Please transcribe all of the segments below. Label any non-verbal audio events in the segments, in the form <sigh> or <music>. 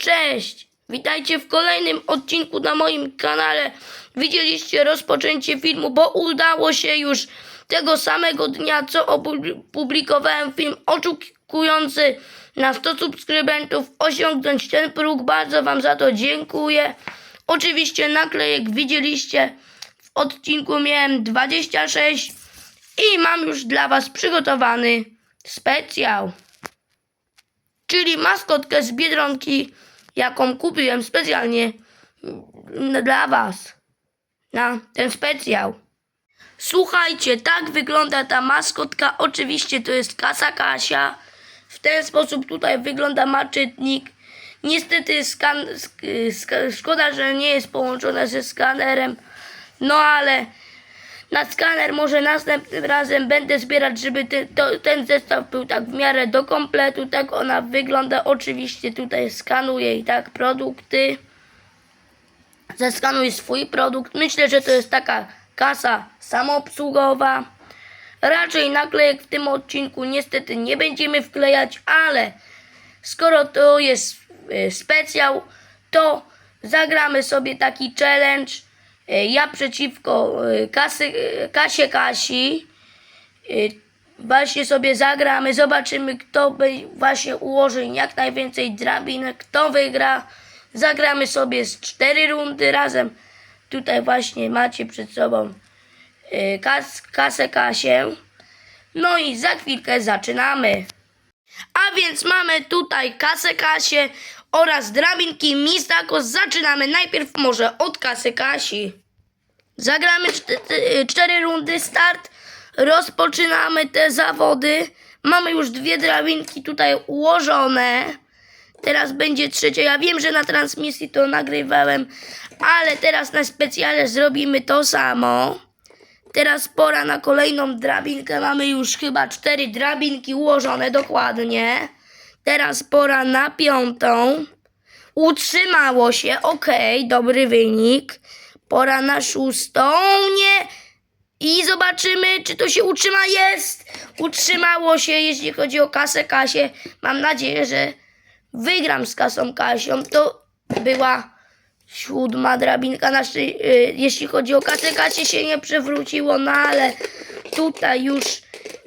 Cześć! Witajcie w kolejnym odcinku na moim kanale. Widzieliście rozpoczęcie filmu, bo udało się już tego samego dnia, co opublikowałem film oczekujący na 100 subskrybentów osiągnąć ten próg. Bardzo Wam za to dziękuję. Oczywiście naklejek widzieliście. W odcinku miałem 26 i mam już dla Was przygotowany specjal czyli maskotkę z Biedronki, jaką kupiłem specjalnie mm, dla Was na ten specjal. Słuchajcie, tak wygląda ta maskotka. Oczywiście to jest kasa Kasia. W ten sposób tutaj wygląda maczytnik. Niestety skan, sk, sk, szkoda, że nie jest połączona ze skanerem. No ale na skaner może następnym razem będę zbierać, żeby to, ten zestaw był tak w miarę do kompletu. Tak ona wygląda. Oczywiście tutaj skanuję i tak produkty. Zeskanuj swój produkt. Myślę, że to jest taka kasa samoobsługowa. Raczej naklejek w tym odcinku niestety nie będziemy wklejać, ale skoro to jest e, specjal, to zagramy sobie taki challenge. E, Ja przeciwko e, kasy, e, Kasie Kasi. Właśnie sobie zagramy, zobaczymy kto właśnie ułoży jak najwięcej drabinek, kto wygra. Zagramy sobie z cztery rundy razem. Tutaj właśnie macie przed sobą kas, kasę Kasię. No i za chwilkę zaczynamy. A więc mamy tutaj kasę Kasię oraz drabinki Mistako. Zaczynamy najpierw może od kasy Kasi. Zagramy czte- czte- cztery rundy, start. Rozpoczynamy te zawody. Mamy już dwie drabinki tutaj ułożone. Teraz będzie trzecia. Ja wiem, że na transmisji to nagrywałem, ale teraz na specjale zrobimy to samo. Teraz pora na kolejną drabinkę. Mamy już chyba cztery drabinki ułożone dokładnie. Teraz pora na piątą. Utrzymało się, okej, dobry wynik. Pora na szóstą, nie. I zobaczymy, czy to się utrzyma. Jest! Utrzymało się, jeśli chodzi o kasę Kasię. Mam nadzieję, że wygram z kasą Kasią. To była siódma drabinka. Y, jeśli chodzi o kasę Kasię się nie przewróciło, no ale tutaj już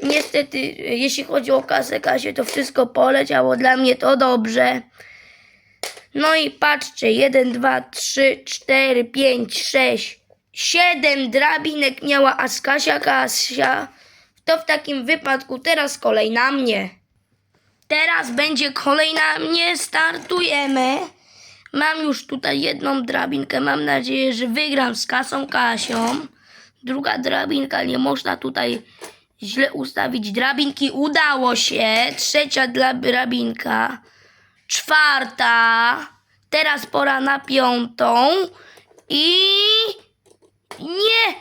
niestety, jeśli chodzi o kasę Kasię, to wszystko poleciało. Dla mnie to dobrze. No i patrzcie, 1, 2, 3, 4, 5, 6, 7 drabinek miała Askasia Kasia. To w takim wypadku teraz kolej na mnie. Teraz będzie kolej na mnie, startujemy. Mam już tutaj jedną drabinkę, mam nadzieję, że wygram z kasą Kasią. Druga drabinka, nie można tutaj źle ustawić drabinki, udało się. Trzecia drabinka czwarta. Teraz pora na piątą. I nie!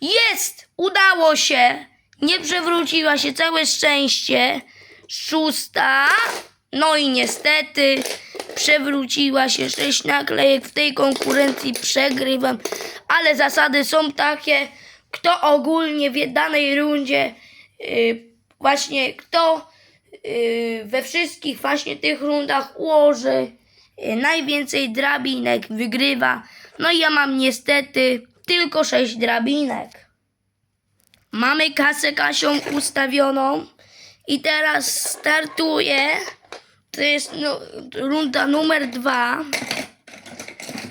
Jest! Udało się! Nie przewróciła się, całe szczęście. Szósta. No i niestety przewróciła się sześć naklejek. W tej konkurencji przegrywam. Ale zasady są takie, kto ogólnie w danej rundzie yy, właśnie kto yy, we wszystkich właśnie tych rundach ułoży yy, najwięcej drabinek, wygrywa. No i ja mam niestety tylko 6 drabinek. Mamy kasę Kasią ustawioną i teraz startuję. To jest no, runda numer dwa.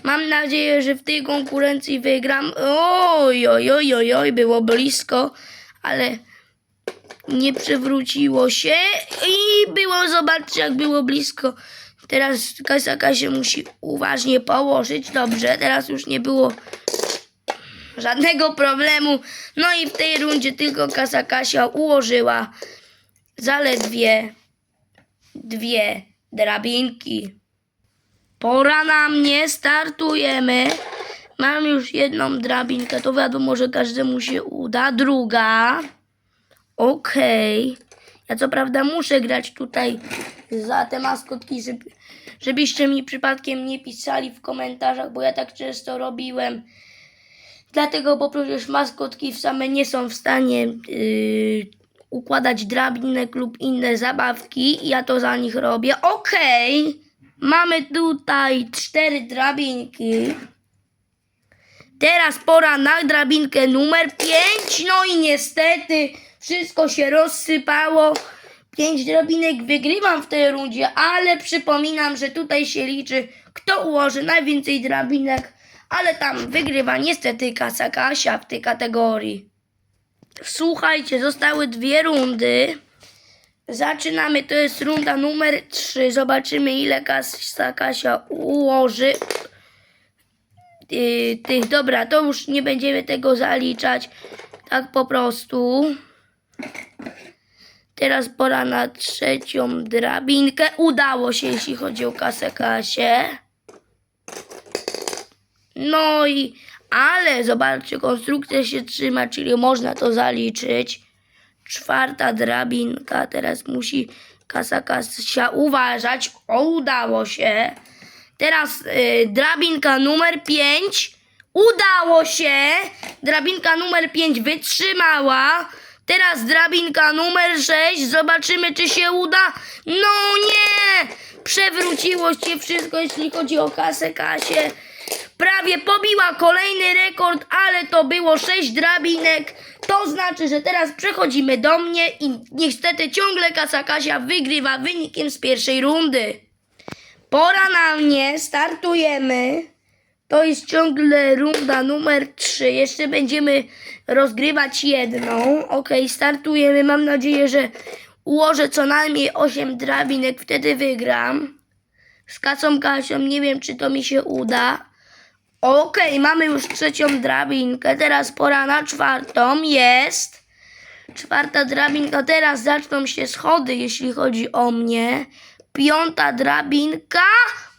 Mam nadzieję, że w tej konkurencji wygram. Oj, oj, oj, oj, oj, było blisko, ale nie przewróciło się i było, zobaczcie jak było blisko. Teraz Kasa Kasia musi uważnie położyć. Dobrze, teraz już nie było żadnego problemu. No i w tej rundzie tylko Kasa Kasia ułożyła zaledwie dwie drabinki. Pora na mnie, startujemy. Mam już jedną drabinkę, to wiadomo, że każdemu się uda. Druga. Okej. Ja co prawda muszę grać tutaj za te maskotki, żeby, żebyście mi przypadkiem nie pisali w komentarzach, bo ja tak często robiłem. Dlatego, bo przecież maskotki same nie są w stanie yy, układać drabinek lub inne zabawki. Ja to za nich robię. Okej. Mamy tutaj cztery drabinki. Teraz pora na drabinkę numer 5. No i niestety wszystko się rozsypało. Pięć drabinek wygrywam w tej rundzie, ale przypominam, że tutaj się liczy, kto ułoży najwięcej drabinek, ale tam wygrywa niestety Kasa Kasia w tej kategorii. Słuchajcie, zostały dwie rundy. Zaczynamy, to jest runda numer 3. Zobaczymy ile Kasa Kasia ułoży yy, tych. Dobra, to już nie będziemy tego zaliczać. Tak po prostu. Teraz pora na trzecią drabinkę. Udało się, jeśli chodzi o kasę Kasię. No i, ale zobaczcie, konstrukcja się trzyma, czyli można to zaliczyć. Czwarta drabinka, teraz musi kasa Kasia uważać. O, udało się. Teraz y, drabinka numer 5. Udało się. Drabinka numer 5 wytrzymała. Teraz drabinka numer 6. Zobaczymy, czy się uda. No nie! Przewróciło się wszystko, jeśli chodzi o kasę Kasię. Prawie pobiła kolejny rekord, ale to było 6 drabinek. To znaczy, że teraz przechodzimy do mnie i niestety ciągle kasa Kasia wygrywa wynikiem z pierwszej rundy. Pora na mnie, startujemy. To jest ciągle runda numer 3. Jeszcze będziemy rozgrywać jedną. Ok, startujemy. Mam nadzieję, że ułożę co najmniej 8 drabinek, wtedy wygram. Z kasą Kasią nie wiem, czy to mi się uda. Okej, mamy już trzecią drabinkę. Teraz pora na czwartą. Jest. Czwarta drabinka. Teraz zaczną się schody, jeśli chodzi o mnie. Piąta drabinka.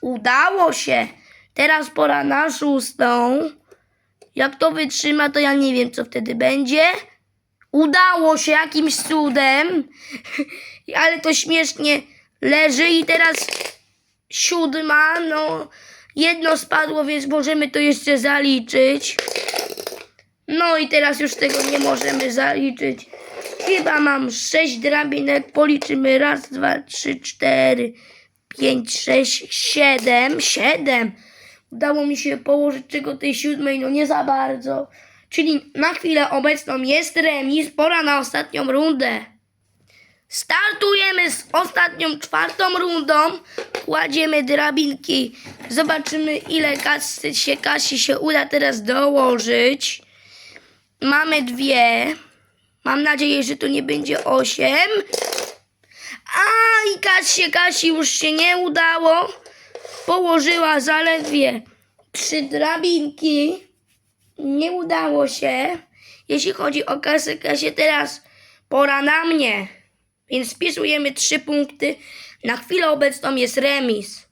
Udało się. Teraz pora na szóstą. Jak to wytrzyma, to ja nie wiem, co wtedy będzie. Udało się jakimś cudem. <laughs> Ale to śmiesznie leży i teraz siódma, no jedno spadło, więc możemy to jeszcze zaliczyć. No i teraz już tego nie możemy zaliczyć. Chyba mam sześć drabinek, policzymy raz, dwa, trzy, cztery, pięć, sześć, siedem, siedem. Udało mi się położyć czego tej siódmej, no nie za bardzo. Czyli na chwilę obecną jest remis, pora na ostatnią rundę. Startujemy z ostatnią, czwartą rundą. Kładziemy drabinki. Zobaczymy, ile kasy się, Kasi się uda teraz dołożyć. Mamy dwie. Mam nadzieję, że to nie będzie osiem. A i Kasie, Kasi już się nie udało. Położyła zaledwie trzy drabinki. Nie udało się. Jeśli chodzi o kasę, Kasię, teraz pora na mnie. Więc spisujemy trzy punkty. Na chwilę obecną jest remis.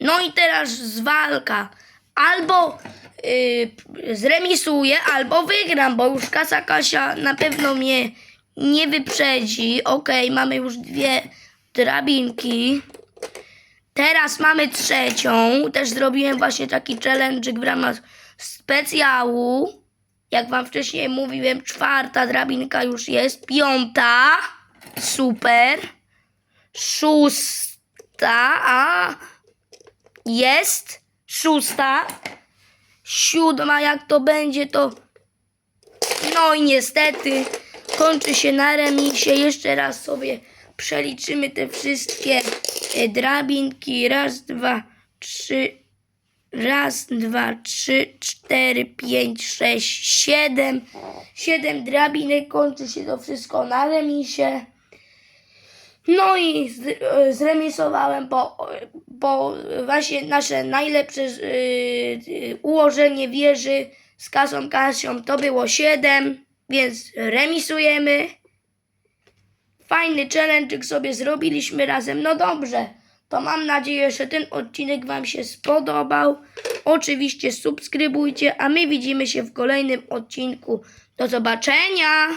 No i teraz z walka. Albo yy, zremisuję, albo wygram, bo już kasa Kasia na pewno mnie nie wyprzedzi. Okej, mamy już dwie drabinki. Teraz mamy trzecią. Też zrobiłem właśnie taki challenge w ramach specjału. Jak wam wcześniej mówiłem, czwarta drabinka już jest. Piąta. Super. Szósta. A jest. Szósta. Siódma, jak to będzie, to. No i niestety kończy się na remisie. Jeszcze raz sobie przeliczymy te wszystkie e, drabinki. Raz, dwa, trzy. Raz, dwa, trzy, cztery, pięć, sześć, siedem. Siedem drabinek kończy się to wszystko na remisie. No i e, zremisowałem, bo, bo właśnie nasze najlepsze yy, ułożenie wieży z kasą Kasią to było 7, więc remisujemy. Fajny challenge sobie zrobiliśmy razem. No dobrze, to mam nadzieję, że ten odcinek Wam się spodobał. Oczywiście subskrybujcie, a my widzimy się w kolejnym odcinku. Do zobaczenia!